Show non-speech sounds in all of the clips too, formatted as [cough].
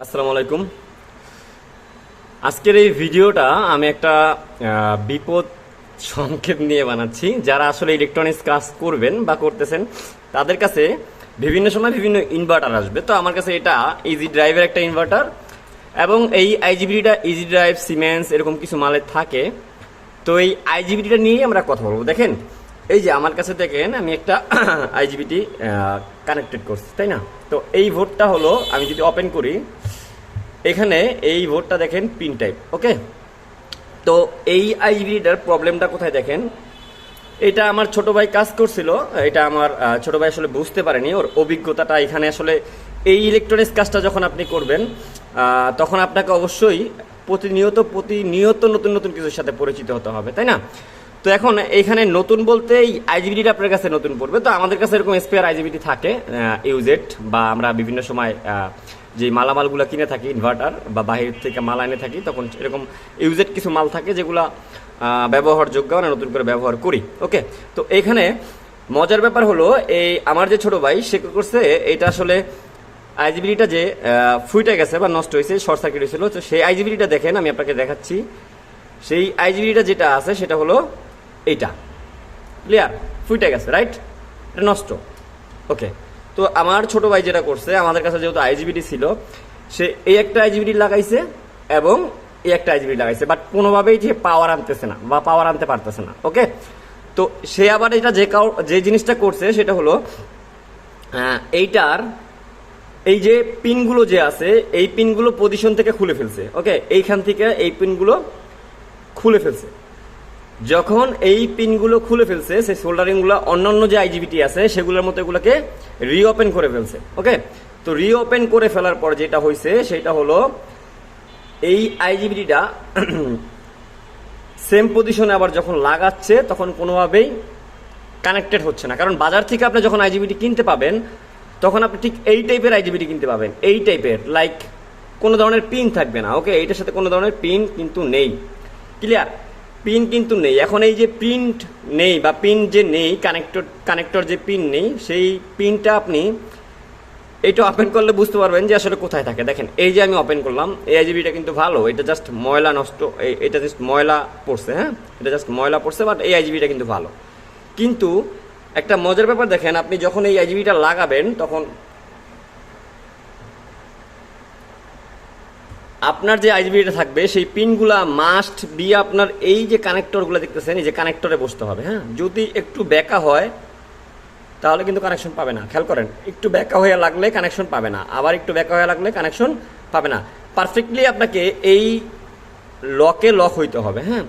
আসসালামু আলাইকুম। আজকের এই ভিডিওটা আমি একটা বিপদ সংকেত নিয়ে বানাচ্ছি। যারা আসলে ইলেকট্রনিক্স কাজ করবেন বা করতেছেন, তাদের কাছে বিভিন্ন সময় বিভিন্ন ইনভার্টার আসবে। তো আমার কাছে এটা ইজি ড্রাইভের একটা ইনভার্টার এবং এই আইজিবিটা ইজি ড্রাইভ সিমেন্স এরকম কিছু মালের থাকে। তো এই আইজিবিটিটা নিয়েই আমরা কথা বলব। দেখেন এই যে আমার কাছে দেখেন, আমি একটা [coughs] আইজিবিটি কানেক্টেড করছি, তাই না? তো এই ভোটটা হলো, আমি যদি ওপেন করি, এখানে এই ভোটটা দেখেন পিন টাইপ ওকে তো এই আইজিবিটার প্রবলেমটা কোথায় দেখেন? এটা আমার ছোট ভাই কাজ করছিল, এটা আমার ছোট ভাই আসলে বুঝতে পারেনি, ওর অভিজ্ঞতাটা এখানে আসলে এই ইলেকট্রনিক্স কাজটা যখন আপনি করবেন তখন আপনাকে অবশ্যই প্রতিনিয়ত প্রতিনিয়ত নতুন নতুন কিছুর সাথে পরিচিত হতে হবে, তাই না? তো এখন এখানে নতুন বলতে এই আইজিবিটিটা আপনার কাছে নতুন পড়বে। তো আমাদের কাছে এরকম স্পেয়ার আইজিবিটি থাকে ইউজেড বা আমরা বিভিন্ন সময় যে মালামালগুলো কিনে থাকি ইনভার্টার বা বাহির থেকে মাল এনে থাকি, তখন এরকম ইউজেড কিছু মাল থাকে যেগুলা ব্যবহারযোগ্য আমরা নতুন করে ব্যবহার করি। ওকে তো এখানে মজার ব্যাপার হলো, এই আমার যে ছোট ভাই, সে করছে, এটা আসলে আইজিবিলিটা যে ফুইটে গেছে বা নষ্ট হয়েছে শর্ট সার্কিট হয়েছিল তো সেই আইজিবিলিটা দেখেন, আমি আপনাকে দেখাচ্ছি। সেই আইজিবিলিটা যেটা আছে, সেটা হলো এইটা। ক্লিয়ার ফুইটে গেছে রাইট এটা নষ্ট। ওকে তো আমার ছোট ভাই যেটা করছে, আমাদের কাছে যেহেতু আইজিবিটি ছিল, সে এই একটা আইজিবিটি লাগাইছে এবং এই একটা আইজিবিটি লাগাইছে বাট কোনোভাবেই যে পাওয়ার আনতেছে না বা পাওয়ার আনতে পারতেছে না ওকে তো সে আবার এটা যে কাউ, যে জিনিসটা করছে, সেটা হলো এইটার এই যে পিনগুলো যে আছে, এই পিনগুলো পজিশন থেকে খুলে ফেলছে ওকে এইখান থেকে এই পিনগুলো খুলে ফেলছে। যখন এই পিনগুলো খুলে ফেলছে, সেই সোল্ডারিংগুলো অন্যান্য যে আইজিবিটি আছে, সেগুলোর মতো এগুলোকে রিওপেন করে ফেলছে, ওকে? তো রিওপেন করে ফেলার পর যেটা হয়েছে সেটা হলো এই আইজিবিটিটা সেম পজিশনে আবার যখন লাগাচ্ছে, তখন কোনোভাবেই কানেক্টেড হচ্ছে না। কারণ বাজার থেকে আপনি যখন আইজিবিটি কিনতে পাবেন, তখন আপনি ঠিক এই টাইপের আইজিবিটি কিনতে পাবেন। এই টাইপের লাইক কোনো ধরনের পিন থাকবে না, ওকে? এইটার সাথে কোনো ধরনের পিন কিন্তু নেই। ক্লিয়ার পিন কিন্তু নেই। এখন এই যে প্রিন্ট নেই বা পিন যে নেই কানেক্টর কানেক্টর যে পিন নেই, সেই পিনটা আপনি এটা ওপেন করলে বুঝতে পারবেন যে আসলে কোথায় থাকে। দেখেন, এই যে আমি ওপেন করলাম, এই আইজিবিটা কিন্তু ভালো। এটা জাস্ট ময়লা নষ্ট এটা জাস্ট ময়লা পড়ছে হ্যাঁ? এটা জাস্ট ময়লা পড়ছে বাট এই আইজিবিটা কিন্তু ভালো। কিন্তু একটা মজার ব্যাপার দেখেন, আপনি যখন এই আইজিবিটা লাগাবেন, তখন আপনার যে আইজিবিটা থাকবে, সেই পিনগুলা মাস্ট বি আপনার এই যে কানেক্টরগুলো দেখতেছেন, এই যে কানেক্টরে বসতে হবে হ্যাঁ? যদি একটু বেঁকা হয়, তাহলে কিন্তু কানেকশন পাবে না। খেয়াল করেন, একটু ব্যাকা হয়ে লাগলে কানেকশন পাবে না। আবার একটু ব্যাকা হয়ে লাগলে কানেকশন পাবে না। পারফেক্টলি আপনাকে এই লকে লক হইতে হবে হ্যাঁ?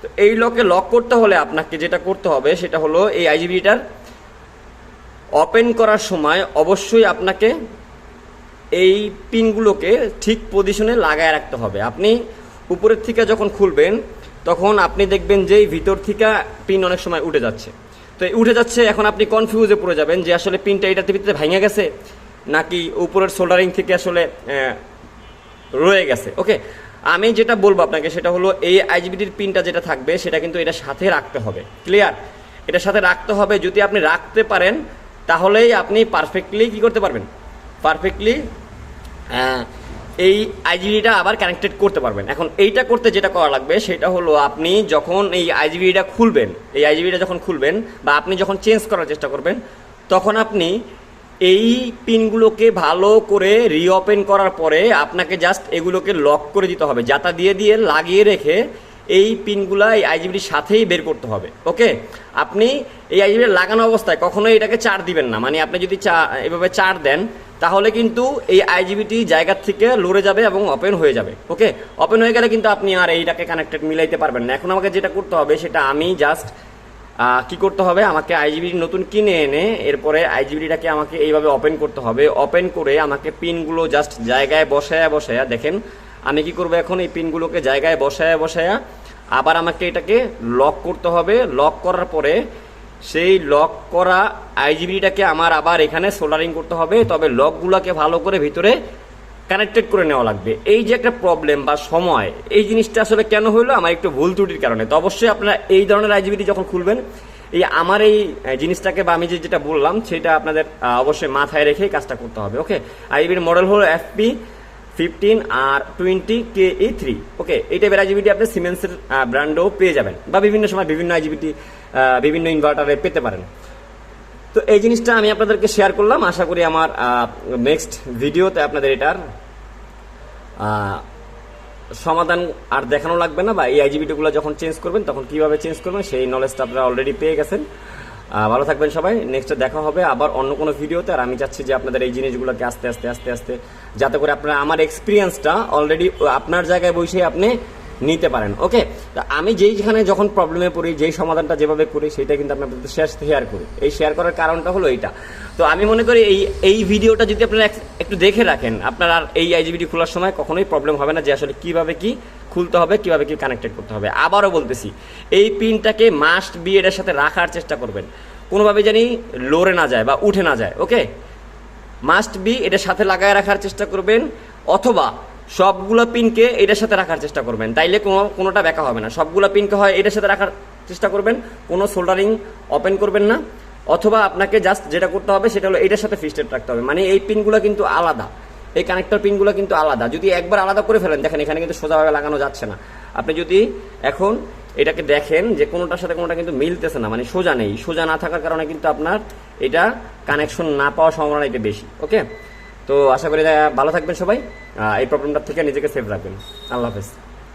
তো এই লকে লক করতে হলে আপনাকে যেটা করতে হবে, সেটা হলো এই আইজিবিটার ওপেন করার সময় অবশ্যই আপনাকে এই পিনগুলোকে ঠিক পজিশনে লাগায় রাখতে হবে। আপনি উপরের থেকে যখন খুলবেন, তখন আপনি দেখবেন যে ভিতর থেকে পিন অনেক সময় উঠে যাচ্ছে। তো উঠে যাচ্ছে, এখন আপনি কনফিউজে পড়ে যাবেন যে আসলে পিনটা এটাতে ভিতরে ভেঙে গেছে, নাকি উপরের সোল্ডারিং থেকে আসলে রয়ে গেছে। ওকে আমি যেটা বলব আপনাকে সেটা হলো, এই আইজিবিটির পিনটা যেটা থাকবে, সেটা কিন্তু এটার সাথে রাখতে হবে। ক্লিয়ার এটার সাথে রাখতে হবে, যদি আপনি রাখতে পারেন, তাহলেই আপনি পারফেক্টলি কি করতে পারবেন? পারফেক্টলি এই আইজিবিটা আবার কানেক্টেড করতে পারবেন। এখন এইটা করতে যেটা করা লাগবে, সেটা হলো আপনি যখন এই আইজিবিটা খুলবেন, এই আইজিবিটা যখন খুলবেন বা আপনি যখন চেঞ্জ করার চেষ্টা করবেন, তখন আপনি এই পিনগুলোকে ভালো করে রিওপেন করার পরে আপনাকে জাস্ট এগুলোকে লক করে দিতে হবে। যাতা দিয়ে দিয়ে লাগিয়ে রেখে এই পিনগুলা এই আইজিবিটির সাথেই বের করতে হবে, ওকে? আপনি এই আইজিবিটি লাগানো অবস্থায় কখনোই এটাকে চার দিবেন না। মানে আপনি যদি চা এভাবে চার দেন তাহলে কিন্তু এই আইজিবিটি জায়গার থেকে লড়ে যাবে এবং ওপেন হয়ে যাবে ওকে ওপেন হয়ে গেলে কিন্তু আপনি আর এইটাকে কানেক্টেড মিলাইতে পারবেন না। এখন আমাকে যেটা করতে হবে, সেটা আমি জাস্ট কি করতে হবে? আমাকে আইজিবিটি নতুন কিনে এনে এরপরে আইজিবিটিটাকে আমাকে এইভাবে ওপেন করতে হবে। ওপেন করে আমাকে পিনগুলো জাস্ট জায়গায় বসায়া বসায়া, দেখেন, আমি কি করব এখন? এই পিনগুলোকে জায়গায় বসায়া বসায়া আবার আমাকে এটাকে লক করতে হবে। লক করার পরে সেই লক করা আইজিবিটাকে আমার আবার এখানে সোল্ডারিং করতে হবে, তবে লকগুলোকে ভালো করে ভিতরে কানেক্টেড করে নেওয়া লাগবে। এই যে একটা প্রবলেম বা সময়, এই জিনিসটা আসলে কেন হইল? আমার একটু ভুল ত্রুটির কারণে। তো অবশ্যই আপনারা এই ধরনের আইজিবিটি যখন খুলবেন, এই আমার এই জিনিসটাকে বা আমি যে যেটা বললাম, সেটা আপনাদের অবশ্যই মাথায় রেখেই কাজটা করতে হবে, ওকে? আইজিবির মডেল হলো FP fifteen R twenty K E three okay? এই টাইপের আইজিবিটি আপনি সিমেন্সের ব্র্যান্ডও পেয়ে যাবেন, বা বিভিন্ন সময় বিভিন্ন আইজিবিটি বিভিন্ন ইনভার্টারে পেতে পারেন। তো এই জিনিসটা আমি আপনাদেরকে শেয়ার করলাম। আশা করি আমার নেক্সট ভিডিওতে আপনাদের এটার সমাধান আর দেখানো লাগবে না বা এই আইজিবিটিগুলো যখন চেঞ্জ করবেন, তখন কীভাবে চেঞ্জ করবেন, সেই নলেজটা আপনারা অলরেডি পেয়ে গেছেন। ভালো থাকবেন সবাই। নেক্সটে দেখা হবে আবার অন্য কোনো ভিডিওতে আর আমি চাচ্ছি যে আপনাদের এই জিনিসগুলোকে আস্তে আস্তে আস্তে আস্তে, যাতে করে আপনারা আমার এক্সপিরিয়েন্সটা অলরেডি আপনার জায়গায় বসে আপনি নিতে পারেন। ওকে তা আমি যেইখানে যখন প্রবলেমে পড়ি, যেই সমাধানটা যেভাবে করি সেটা কিন্তু আপনার শেয়ার শেয়ার করি। এই শেয়ার করার কারণটা হলো এইটা। তো আমি মনে করি এই এই ভিডিওটা যদি আপনারা একটু দেখে রাখেন, আপনার আর এই আইজিবিটি খোলার সময় কখনোই প্রবলেম হবে না যে আসলে কীভাবে কি খুলতে হবে, কীভাবে কি কানেক্টেড করতে হবে। আবারও বলতেছি, এই পিনটাকে মাস্ট বি এর সাথে রাখার চেষ্টা করবেন। কোনোভাবে জানি লড়ে না যায় বা উঠে না যায় ওকে মাস্ট বি এটার সাথে লাগায় রাখার চেষ্টা করবেন, অথবা সবগুলো পিনকে এটার সাথে রাখার চেষ্টা করবেন। তাইলে কোনো, কোনোটা ব্যাকা হবে না। সবগুলো পিনকে হয় এটার সাথে রাখার চেষ্টা করবেন। কোনো সোল্ডারিং ওপেন করবেন না। অথবা আপনাকে জাস্ট যেটা করতে হবে সেটা হলো এটার সাথে ফিস্টেড রাখতে হবে। মানে এই পিনগুলো কিন্তু আলাদা। এই কানেক্টর পিনগুলো কিন্তু আলাদা। যদি একবার আলাদা করে ফেলেন, দেখেন এখানে কিন্তু সোজাভাবে লাগানো যাচ্ছে না। আপনি যদি এখন এটাকে দেখেন যে কোনোটার সাথে কোনোটা কিন্তু মিলতেছে না মানে সোজা নেই। সোজা না থাকার কারণে কিন্তু আপনার এটা কানেকশন না পাওয়ার সম্ভাবনা এটা বেশি। ওকে তো আশা করি ভালো থাকবেন সবাই। এই প্রবলেমটার থেকে নিজেকে সেভ রাখবেন। আল্লাহ হাফেজ।